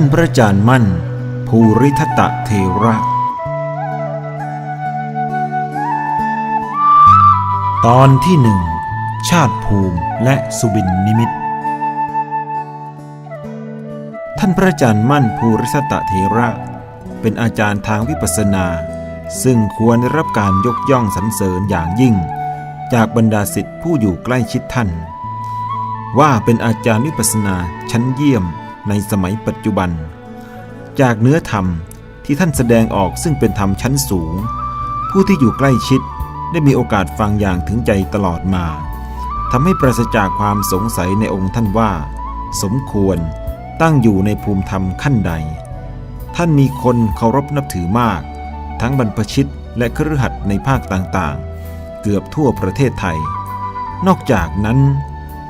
ท่านพระอาจารย์มั่น ภูริทัตะเทระ ตอนที่หนึ่ง ชาติภูมิและสุบินนิมิต ท่านพระอาจารย์มั่นภูริทัตะเทระ เป็นอาจารย์ทางวิปัสสนา ซึ่งควรได้รับการยกย่องสรรเสริญอย่างยิ่ง จากบรรดาศิษย์ผู้อยู่ใกล้ชิดท่าน ว่าเป็นอาจารย์วิปัสสนาชั้นเยี่ยม ในสมัยปัจจุบัน จากเนื้อธรรมที่ท่านแสดงออกซึ่งเป็นธรรมชั้นสูง ผู้ที่อยู่ใกล้ชิดได้มีโอกาสฟังอย่างถึงใจตลอดมาทำให้ปราศจากความสงสัยในองค์ท่านว่า สมควรตั้งอยู่ในภูมิธรรมขั้นใด ท่านมีคนเคารพนับถือมาก ทั้งบรรพชิตและครือขัดในภาคต่างๆ เกือบทั่วประเทศไทย นอกจากนั้น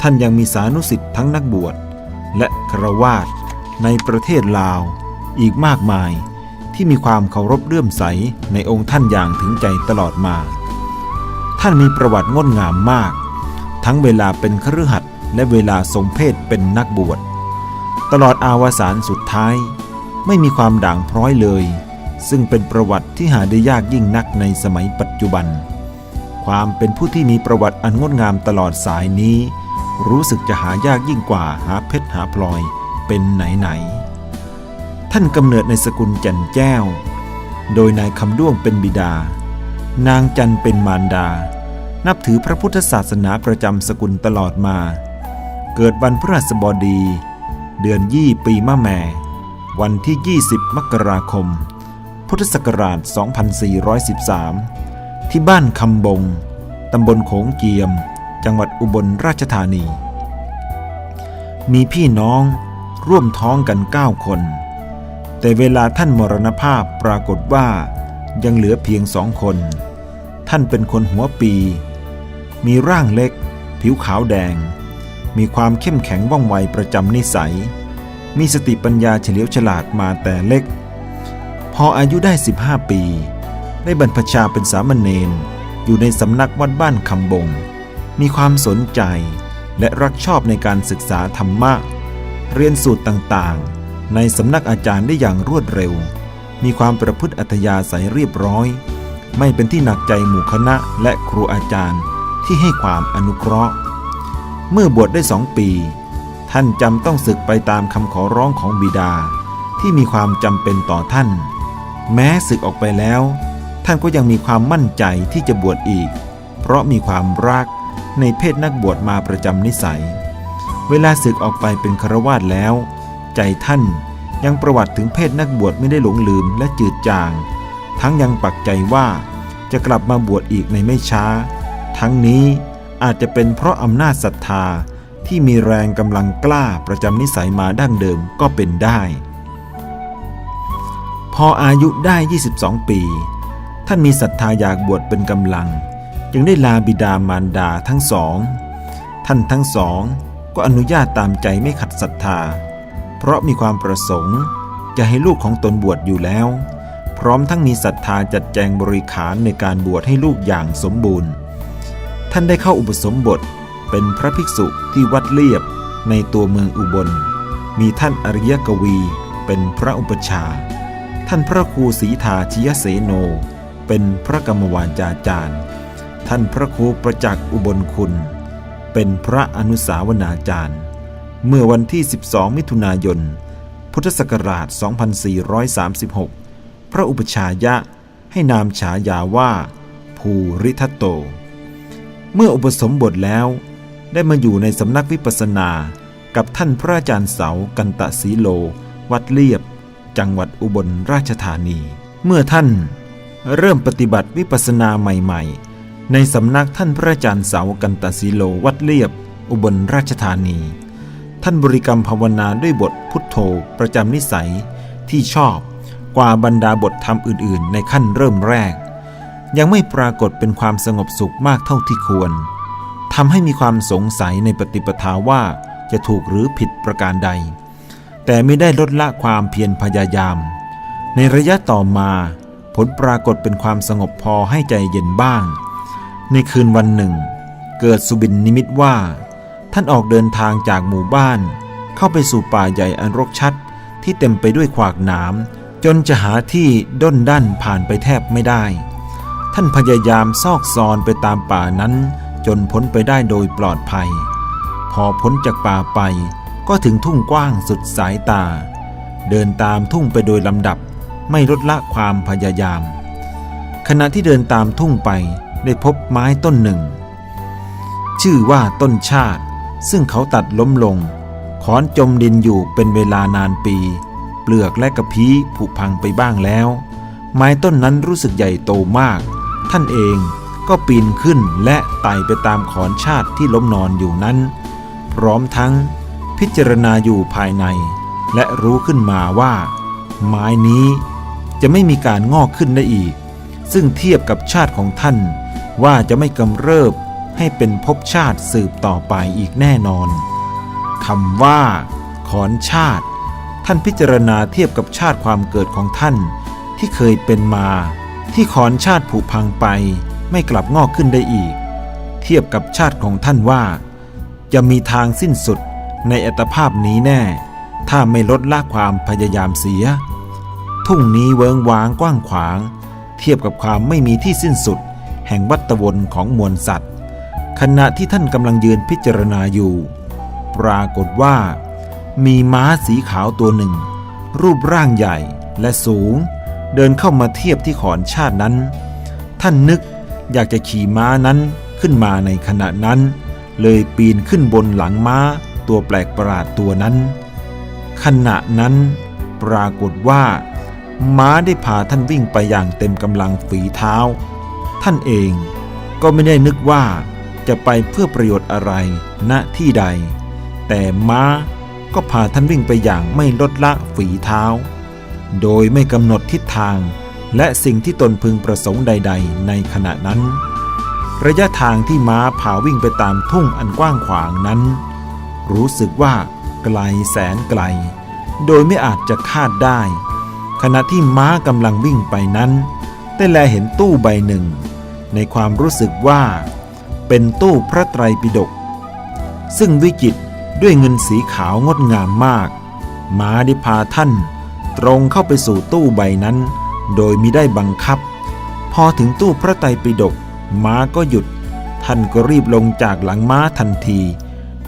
ท่านยังมีสานุสิทธิ์ทั้งนักบวช และครวาสในประเทศลาวอีกมากมายที่มีความเคารพเลื่อมใสในองค์ท่านอย่างถึงใจตลอดมา ท่านมีประวัติงดงามมาก ทั้งเวลาเป็นครือขัดและเวลาทรงเพศเป็นนักบวช ตลอดอาวสานสุดท้าย ไม่มีความด่างพร้อยเลย ซึ่งเป็นประวัติที่หาได้ยากยิ่งนักในสมัยปัจจุบัน ความเป็นผู้ที่มีประวัติอันงดงามตลอดสายนี้ รู้สึกจะหายากยิ่งกว่าหาเพชรหาพลอยเป็นไหนๆท่านกำเนิดในสกุลจันแจ้ว โดยนายคำด้วงเป็นบิดา นางจันเป็นมารดา นับถือพระพุทธศาสนาประจำสกุลตลอดมา เกิดวันพฤหัสบดี เดือนยี่ปีมะแม่ วันที่ 20 มกราคม พุทธศักราช 2413 ที่บ้านคำบง ตำบลโขงเกียม จังหวัดอุบลราชธานี มีพี่น้องร่วมท้องกัน 9 คน แต่เวลาท่านมรณภาพปรากฏว่ายังเหลือเพียงสองคน ท่านเป็นคนหัวปี มีร่างเล็ก ผิวขาวแดง มีความเข้มแข็งว่องไวประจำนิสัย มีสติปัญญาเฉลียวฉลาดมาแต่เล็ก พออายุได้ 15 ปี ได้บรรพชาเป็นสามเณรอยู่ในสำนักวัดบ้านคำบง มีความสนใจและรักชอบในการศึกษาธรรมะ เรียนสูตรต่างๆ ในสำนักอาจารย์ได้อย่างรวดเร็ว มีความประพฤติอัธยาศัยเรียบร้อย ไม่เป็นที่หนักใจหมู่คณะและครูอาจารย์ที่ให้ความอนุเคราะห์ เมื่อบวชได้สองปี ท่านจำต้องศึกไปตามคำขอร้องของบิดา ที่มีความจำเป็นต่อท่าน แม้ศึกออกไปแล้ว ท่านก็ยังมีความมั่นใจที่จะบวชอีก เพราะมีความรัก ในเพศนักบวชมาประจำนิสัย เวลาศึกออกไปเป็นครวาสแล้ว ใจท่านยังประวัติถึงเพศนักบวชไม่ได้หลงลืมและจืดจาง ทั้งยังปักใจว่าจะกลับมาบวชอีกในไม่ช้า ทั้งนี้อาจจะเป็นเพราะอำนาจศรัทธาที่มีแรงกำลังกล้าประจำนิสัยมาดั้งเดิมก็เป็นได้ พออายุได้ 22 ปี ท่านมีศรัทธาอยากบวชเป็นกำลัง จึงได้ลาบิดามารดาทั้งสอง ท่านทั้งสองก็อนุญาตตามใจไม่ขัดศรัทธา เพราะมีความประสงค์จะให้ลูกของตนบวชอยู่แล้ว พร้อมทั้งมีศรัทธาจัดแจงบริขารในการบวชให้ลูกอย่างสมบูรณ์ ท่านได้เข้าอุปสมบทเป็นพระภิกษุที่วัดเลียบในตัวเมืองอุบล มีท่านอริยกวีเป็นพระอุปชา ท่านพระครูศรีธาชิยเสโน เป็นพระกรรมวาจาจารย์ ท่านพระครูประจักษ์อุบลคุณ เป็นพระอนุสาวนาจารย์ เมื่อวันที่ 12 มิถุนายน พุทธศักราช 2436 พระอุปชายะให้นามฉายาว่าภูริทัตโต เมื่ออุปสมบทแล้วได้มาอยู่ในสำนักวิปัสสนากับท่านพระอาจารย์เสากันตะสีโล วัดเลียบ จังหวัดอุบลราชธานี เมื่อท่านเริ่มปฏิบัติวิปัสสนาใหม่ๆ ในสำนักท่านพระอาจารย์เสากันตสีโลวัดเลียบ อุบลราชธานี ท่านบริกรรมภาวนาด้วยบทพุทโธประจำนิสัยที่ชอบกว่าบรรดาบทธรรมอื่น ๆ ในขั้นเริ่มแรก ยังไม่ปรากฏเป็นความสงบสุขมากเท่าที่ควรทำให้มีความสงสัยในปฏิปทาว่าจะถูกหรือผิดประการใด แต่ไม่ได้ลดละความเพียรพยายาม ในระยะต่อมา ผลปรากฏเป็นความสงบพอให้ใจเย็นบ้าง ในคืนวันหนึ่ง เกิดสุบินนิมิตว่า ท่านออกเดินทางจากหมู่บ้าน เข้าไปสู่ป่าใหญ่อันรกชัดที่เต็มไปด้วยขวากหนามจนจะหาที่ด้นด้านผ่านไปแทบไม่ได้ ท่านพยายามซอกซอนไปตามป่านั้น จนพ้นไปได้โดยปลอดภัย พอพ้นจากป่าไปก็ถึงทุ่งกว้างสุดสายตา เดินตามทุ่งไปโดยลำดับไม่ลดละความพยายาม ขณะที่เดินตามทุ่งไป ได้พบไม้ต้นหนึ่ง ชื่อว่าต้นชาติ ซึ่งเขาตัดล้มลงขอนจมดินอยู่เป็นเวลานานปี เปลือกและกระพี้ผุพังไปบ้างแล้ว ไม้ต้นนั้นรู้สึกใหญ่โตมาก ท่านเองก็ปีนขึ้นและไต่ไปตามขอนชาติที่ล้มนอนอยู่นั้น พร้อมทั้งพิจารณาอยู่ภายใน และรู้ขึ้นมาว่า ไม้นี้จะไม่มีการงอกขึ้นได้อีก ซึ่งเทียบกับชาติของท่าน ว่าจะไม่กำเริบให้เป็นภพชาติสืบต่อไปอีกแน่นอนคำว่า ขอนชาติ ท่านพิจารณาเทียบกับชาติความเกิดของท่าน ที่เคยเป็นมา ที่ขอนชาติผุพังไป ไม่กลับงอกขึ้นได้อีก เทียบกับชาติของท่านว่า จะมีทางสิ้นสุดในอัตภาพนี้แน่ ถ้าไม่ลดละความพยายามเสีย ทุ่งนี้เวิงว้างกว้างขวาง เทียบกับความไม่มีที่สิ้นสุด แห่งวัตวนของมวลสัตว์ ขณะที่ท่านกำลังยืนพิจารณาอยู่ ปรากฏว่า มีม้าสีขาวตัวหนึ่ง รูปร่างใหญ่และสูง เดินเข้ามาเทียบที่ขอนชาตินั้น ท่านนึกอยากจะขี่ม้านั้นขึ้นมาในขณะนั้น เลยปีนขึ้นบนหลังม้าตัวแปลกประหลาดตัวนั้น ขณะนั้น ปรากฏว่า ม้าได้พาท่านวิ่งไปอย่างเต็มกำลังฝีเท้า ท่านเองก็ไม่ได้นึกว่าจะไปเพื่อประโยชน์อะไรณที่ใด แต่ม้าก็พาท่านวิ่งไปอย่างไม่ลดละฝีเท้า โดยไม่กำหนดทิศทางและสิ่งที่ตนพึงประสงค์ใด ๆ ในขณะนั้น ระยะทางที่ม้าพาวิ่งไปตามทุ่งอันกว้างขวางนั้น รู้สึกว่าไกลแสนไกล โดยไม่อาจจะคาดได้ ขณะที่ม้ากำลังวิ่งไปนั้น ได้แลเห็นตู้ใบหนึ่ง ในความรู้สึกว่า เป็นตู้พระไตรปิฎกซึ่งวิจิตด้วยเงินสีขาวงดงามมาก ม้าได้พาท่าน ตรงเข้าไปสู่ตู้ใบนั้น โดยมิได้บังคับ พอถึงตู้พระไตรปิฎกม้าก็หยุด ท่านก็รีบลงจากหลังม้าทันที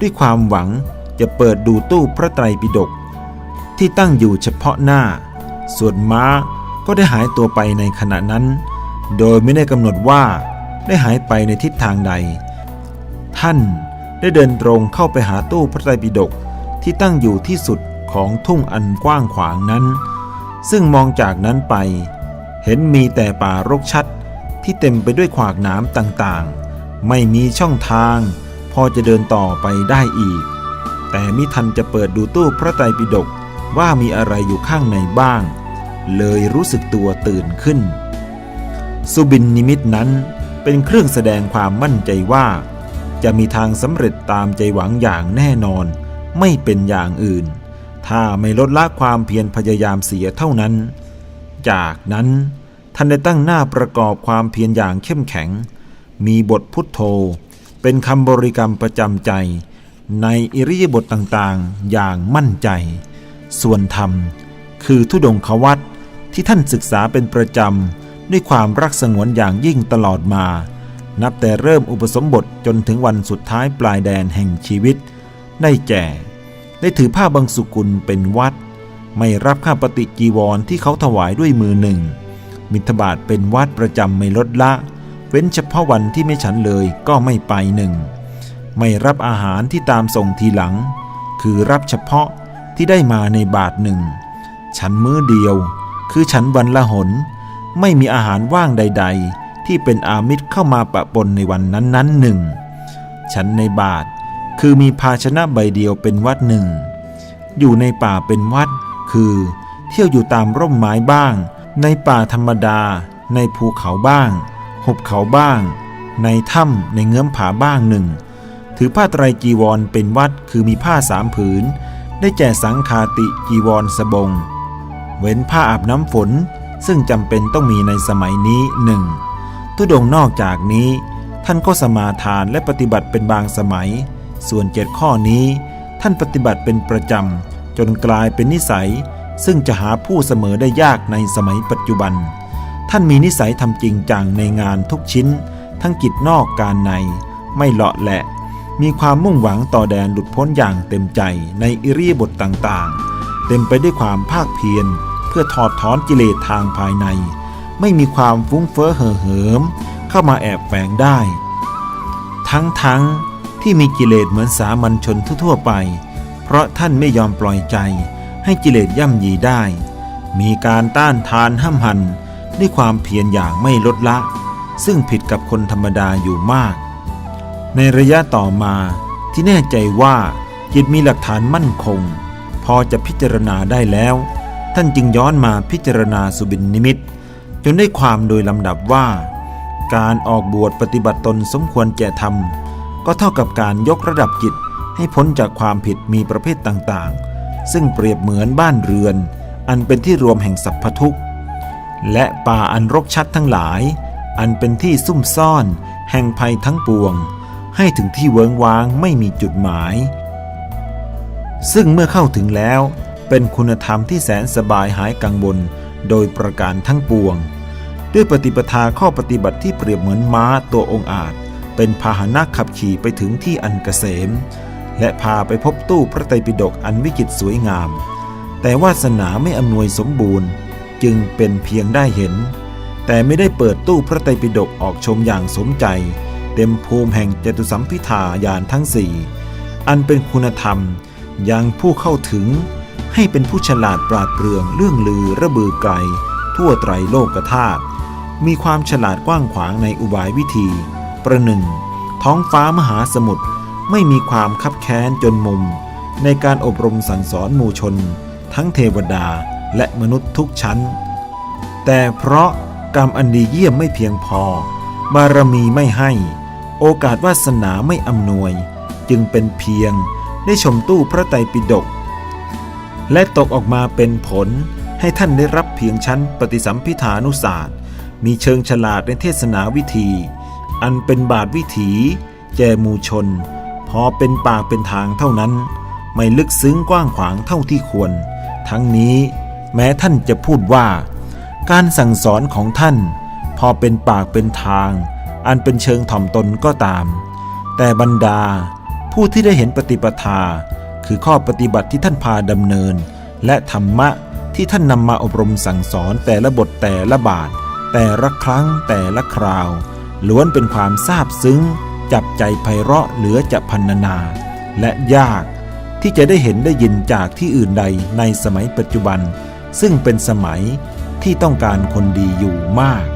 ด้วยความหวังจะเปิดดูตู้พระไตรปิฎกที่ตั้งอยู่เฉพาะหน้า ส่วนม้าก็ได้หายตัวไปในขณะนั้น โดยไม่ได้กำหนดว่าได้หายไปในทิศทางใด ท่านได้เดินตรงเข้าไปหาตู้พระไตรปิฎกที่ตั้งอยู่ที่สุดของทุ่งอันกว้างขวางนั้น ซึ่งมองจากนั้นไป เห็นมีแต่ป่ารกชัดที่เต็มไปด้วยขวากหนามต่างๆ ไม่มีช่องทาง พอจะเดินต่อไปได้อีก แต่มิทันจะเปิดดูตู้พระไตรปิฎกว่ามีอะไรอยู่ข้างในบ้าง เลยรู้สึกตัวตื่นขึ้น สุบินนิมิตนั้นเป็นเครื่องแสดงความมั่นใจว่า จะมีทางสำเร็จตามใจหวังอย่างแน่นอน ไม่เป็นอย่างอื่น ถ้าไม่ลดละความเพียรพยายามเสียเท่านั้น จากนั้นท่านได้ตั้งหน้าประกอบความเพียรอย่างเข้มแข็ง มีบทพุทโธ เป็นคำบริกรรมประจำใจ ในอิริยาบถต่างๆ อย่างมั่นใจ ส่วนธรรม คือทุดงควัตที่ท่านศึกษาเป็นประจำ ด้วยความรักสงวนอย่างยิ่งตลอดมา นับแต่เริ่มอุปสมบทจนถึงวันสุดท้ายปลายแดนแห่งชีวิต ได้แก่ ได้ถือผ้าบางสุกุลเป็นวัด ไม่รับข้าปฏิจีวรที่เขาถวายด้วยมือหนึ่ง มิถบาทเป็นวัดประจำไม่ลดละ เว้นเฉพาะวันที่ไม่ฉันเลยก็ไม่ไปหนึ่ง ไม่รับอาหารที่ตามส่งทีหลัง คือรับเฉพาะที่ได้มาในบาทหนึ่ง ฉันมื้อเดียว คือฉันวันละหน ไม่มีอาหารว่างใด ๆ ที่เป็นอามิตรเข้ามาปะปนในวันนั้นๆหนึ่งฉันในบาทคือมีภาชนะใบเดียวเป็นวัดหนึ่ง อยู่ในป่าเป็นวัด คือ เที่ยวอยู่ตามร่มไม้บ้าง ในป่าธรรมดา ในภูเขาบ้าง หุบเขาบ้าง ในถ้ำในเงื้อมผาบ้างหนึ่ง ถือผ้าไตรจีวรเป็นวัดคือมีผ้าสามผืน ได้แก่สังคาติจีวรสบง เว้นผ้าอาบน้ำฝน ซึ่งจำเป็นต้องมีในสมัยนี้หนึ่งทุดงนอกจากนี้ ท่านก็สมาทานและปฏิบัติเป็นบางสมัย ส่วนเจ็ดข้อนี้ ท่านปฏิบัติเป็นประจำ จนกลายเป็นนิสัย ซึ่งจะหาผู้เสมอได้ยากในสมัยปัจจุบัน ท่านมีนิสัยทำจริงจังในงานทุกชิ้น ทั้งกิจนอกการใน ไม่เลาะแหละ มีความมุ่งหวังต่อแดนหลุดพ้นอย่างเต็มใจในอิริยบทต่างๆ เต็มไปด้วยความภาคเพียร เพื่อถอดถอนกิเลสทางภายใน ไม่มีความฟุ้งเฟ้อเห่อเหิม เข้ามาแอบแฝงได้ ทั้งๆที่มีกิเลสเหมือนสามัญชนทั่วๆไป เพราะท่านไม่ยอมปล่อยใจ ให้กิเลสย่ำยีได้ มีการต้านทานห้ามหันด้วยความเพียรอย่างไม่ลดละ ซึ่งผิดกับคนธรรมดาอยู่มาก ในระยะต่อมาที่แน่ใจว่าจิตมีหลักฐานมั่นคง พอจะพิจารณาได้แล้ว ท่านจึงย้อนมาพิจารณาสุบินนิมิต จนได้ความโดยลำดับว่า การออกบวชปฏิบัติตนสมควรแก่ธรรม ก็เท่ากับการยกระดับจิตให้พ้นจากความผิดมีประเภทต่างๆ ซึ่งเปรียบเหมือนบ้านเรือน อันเป็นที่รวมแห่งสัพพทุกข์ และป่าอันรกชัดทั้งหลาย อันเป็นที่ซุ่มซ่อน แห่งภัยทั้งปวง ให้ถึงที่เวิงว้างไม่มีจุดหมาย ซึ่งเมื่อเข้าถึงแล้ว เป็นคุณธรรมที่แสนสบายหายกังวลโดยประการทั้งปวง ด้วยปฏิปทาข้อปฏิบัติที่เปรียบเหมือนม้าตัวองค์อาจ เป็นพาหนะขับขี่ไปถึงที่อันเกษม และพาไปพบตู้พระไตรปิฎกอันวิจิตรสวยงาม แต่วาสนาไม่อำนวยสมบูรณ์ จึงเป็นเพียงได้เห็น แต่ไม่ได้เปิดตู้พระไตรปิฎกออกชมอย่างสมใจ เต็มภูมิแห่งจตุสัมพิธายานทั้งสี่อันเป็นคุณธรรมยังผู้เข้าถึง ให้เป็นผู้ฉลาดปราดเปรื่องเรื่องลือระบือไกล ทั่วไตรโลกธาตุมีความฉลาดกว้างขวางในอุบายวิธี ประหนึ่ง ท้องฟ้ามหาสมุทรไม่มีความคับแค้นจนมุม ในการอบรมสั่งสอนมูชน ทั้งเทวดาและมนุษย์ทุกชั้น แต่เพราะกรรมอันดีเยี่ยมไม่เพียงพอ บารมีไม่ให้ โอกาสวาสนาไม่อำนวย จึงเป็นเพียงได้ชมตู้พระไตรปิฎก และตกออกมาเป็นผล ให้ท่านได้รับเพียงชั้นปฏิสัมพิธานุศาสตร์ มีเชิงฉลาดในเทศนาวิธี อันเป็นบาทวิถี แจมูชน พอเป็นปากเป็นทางเท่านั้น ไม่ลึกซึ้งกว้างขวางเท่าที่ควร ทั้งนี้แม้ท่านจะพูดว่า การสั่งสอนของท่าน พอเป็นปากเป็นทาง อันเป็นเชิงถ่อมตนก็ตาม แต่บรรดาผู้ที่ได้เห็นปฏิปทา คือข้อปฏิบัติที่ท่านพาดำเนิน และธรรมะที่ท่านนำมาอบรมสั่งสอนแต่ละบทแต่ละบาท แต่ละครั้งแต่ละคราว ล้วนเป็นความซาบซึ้ง จับใจไพเราะเหลือจะพันนา และยากที่จะได้เห็นได้ยินจากที่อื่นใดในสมัยปัจจุบัน ซึ่งเป็นสมัยที่ต้องการคนดีอยู่มาก